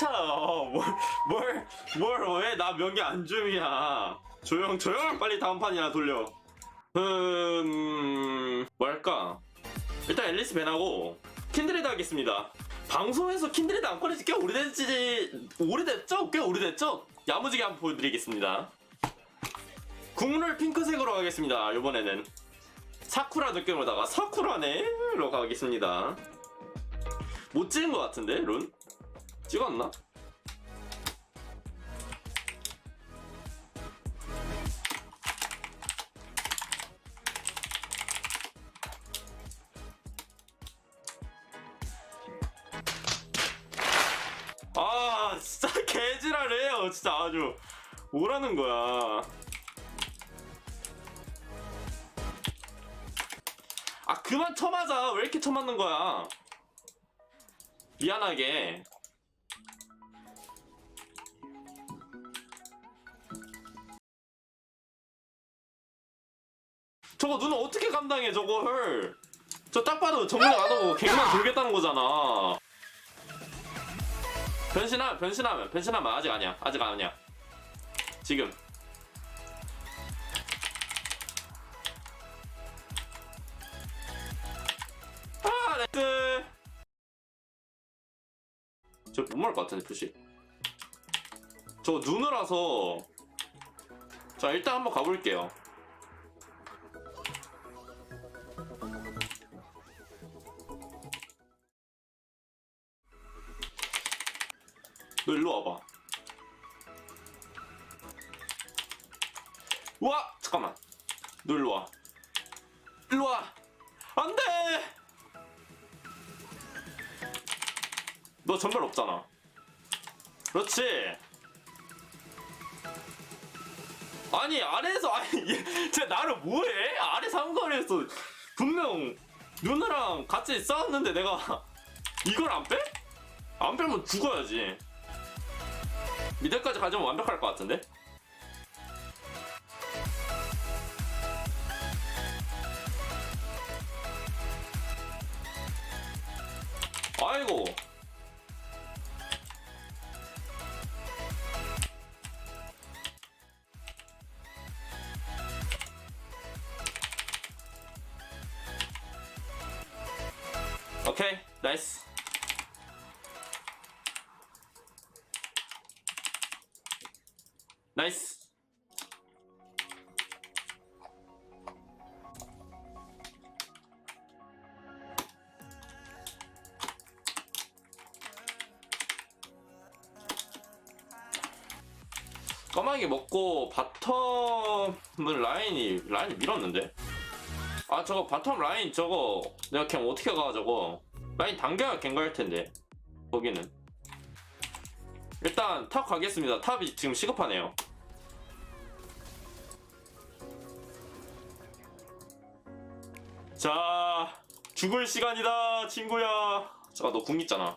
닥쳐 뭘뭘 뭘 왜 나 명예 안 줌이야. 조용 조용 빨리 다음 판이나 돌려. 음 뭐랄까? 일단 앨리스 밴하고 킨드레드 하겠습니다. 방송에서 킨드레드 안 꺼내지 꽤 오래됐지 오래됐죠? 꽤 오래됐죠? 야무지게 한번 보여드리겠습니다. 국룰 핑크색으로 가겠습니다 이번에는. 사쿠라 느낌으로다가 사쿠라네로 가겠습니다. 못 찍은 것 같은데 룬? 찍었나? 아 진짜 개지랄해요 진짜 아주. 뭐라는 거야? 아 그만 쳐맞아. 왜 이렇게 쳐맞는 거야? 미안하게 저거 눈 어떻게 감당해 저걸? 저 딱 봐도 정면 안 오고 갱만 돌겠다는 거잖아. 변신하면 변신하면 변신하면 아직 아니야 아직 아니야. 지금. 아 나이스 저못 먹을 것 같은데 표시. 저 눈으라서 자 일단 한번 가볼게요 너 일로 와봐. 와 잠깐만. 너 일로 와. 일로 와. 안 돼! 너 전멸 없잖아. 그렇지? 아니 아래에서 아니 얘, 쟤 나를 뭐해? 아래 상거리에서 분명 누나랑 같이 싸웠는데 내가 이걸 안 빼? 안 빼면 죽어야지 미드까지 가져면 완벽할 것 같은데? 아이고 오케이 나이스 나이스. 까마귀 먹고 바텀을 라인이 라인이 밀었는데? 아 저거 바텀 라인 저거 내가 그냥 어떻게 가 저거? 라인 당겨야 갱가할 텐데 거기는 일단 탑 가겠습니다. 탑이 지금 시급하네요. 자 죽을 시간이다 친구야. 잠깐 너 궁 있잖아.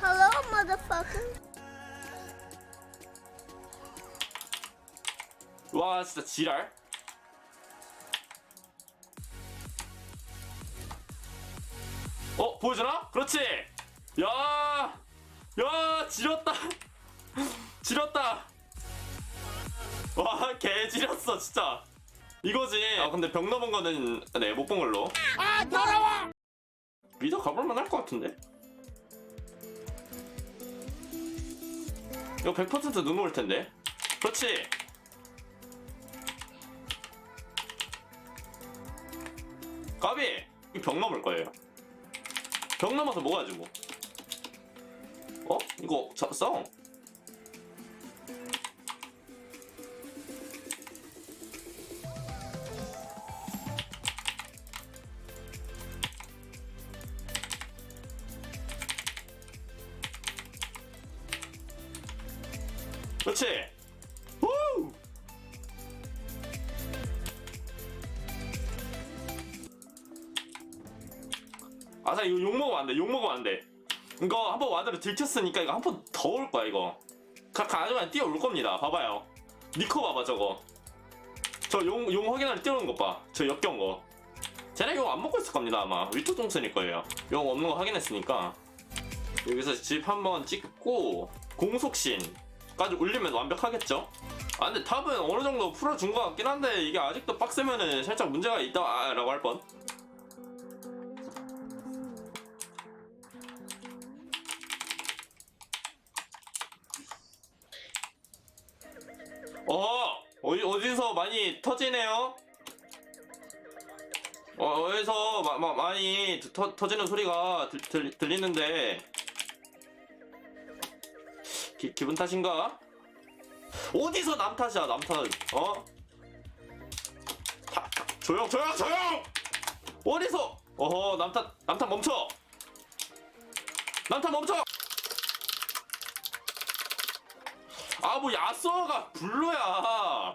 Hello, motherfucker. 와 진짜 지랄 보여주나? 그렇지. 야, 야 지렸다. 지렸다. 와 개 지렸어 진짜. 이거지. 아 근데 벽 넘은 거는 네 못 본 걸로. 아, 더러워! 미더 가볼만 할 것 같은데? 이거 100%눈올 텐데. 그렇지. 까비! 이벽 넘을 거예요 벽 넘어서 뭐가지 뭐 어? 이거 자, 싸움 그렇지 후! 아사 이거 욕 안 돼. 욕 먹으면 안 돼. 이거 한번 와드를 들켰으니까 이거 한 번 더 올 거야 이거. 가, 가져가면 뛰어올 겁니다. 봐봐요. 니코 봐봐 저거. 저 용 용 확인하는 뛰어오는 것 봐 저 역겨운 거. 쟤네 이거 안 먹고 있을 겁니다 아마. 위쪽 동선일 거예요. 용 없는 거 확인했으니까. 여기서 집 한번 찍고 공속신까지 올리면 완벽하겠죠? 아 근데 탑은 어느 정도 풀어준 것 같긴 한데 이게 아직도 빡세면은 살짝 문제가 있다라고 할 뻔. 터지네요. 어, 어디서 마, 마, 많이 터, 터지는 소리가 들, 들, 들리는데 기, 기분 탓인가? 어디서 남 탓이야 남 탓? 어? 타- 타- 조용 조용 조용! 어디서? 어허 남 탓 남 탓 멈춰! 남 탓 멈춰! 아 뭐 야스어가 블루야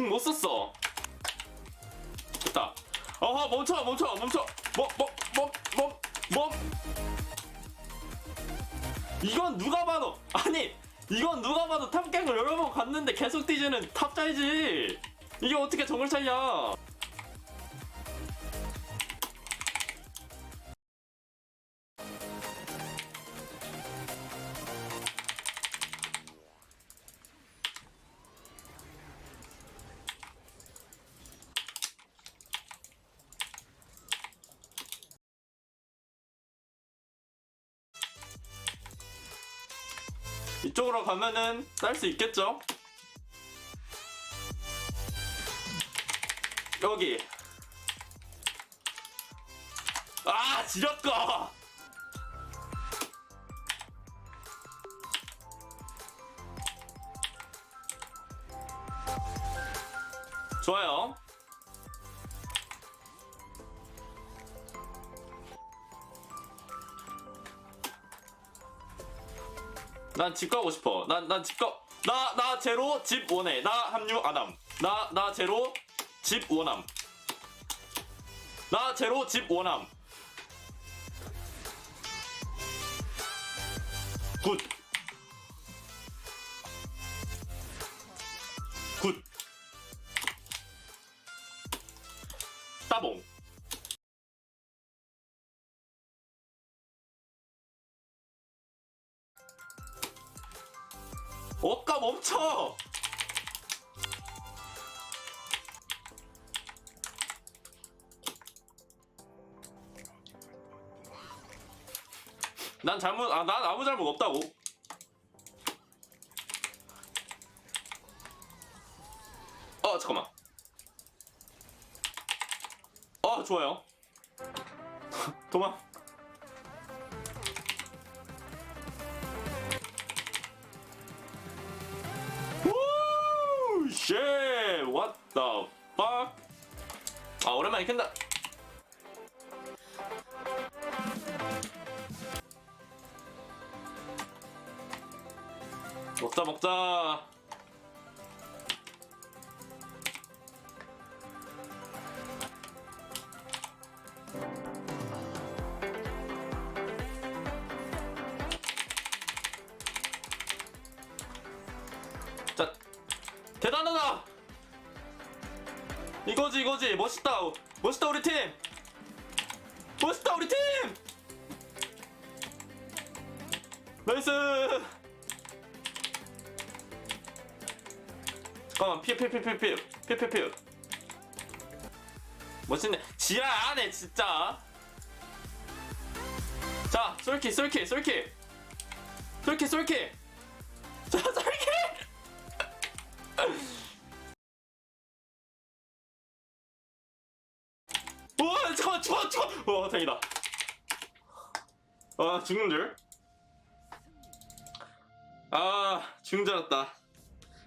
궁 못 썼어. 됐다. 어허, 멈춰, 멈춰, 멈춰. 뭐, 뭐, 뭐, 뭐, 뭐. 이건 누가 봐도, 아니, 이건 누가 봐도 탑갱을 여러 번 갔는데 계속 뛰지는 탑자이지. 이게 어떻게 정글 차이야. 이쪽으로 가면은 쌀수 있겠죠? 여기. 아, 지렸거! 좋아요. 난 집 가고 싶어. 난, 난 집 가. 나, 나 제로 집 원해. 나 합류 아담. 나, 나 제로 집 원함. 나 제로 집 원함. 굿. 굿. 따봉. 어까 멈춰! 난 잘못, 아, 난 아무 잘못 없다고. 어, 잠깐만. 어, 좋아요. 도망. The fuck? 아, 오랜만에 캔다. 먹자, 먹자. 자, 이거지, 이거지. 멋있다. 멋있다, 우리 팀! 멋있다, 우리 팀! 나이스! 잠깐만, 피해. 멋있네. 지하 안에, 진짜. 자, 쏠키, 쏠키, 쏠키. 쏠키, 쏠키. 자, 쏠 와 다행이다. 아 죽는 줄 아 죽는 줄 알았다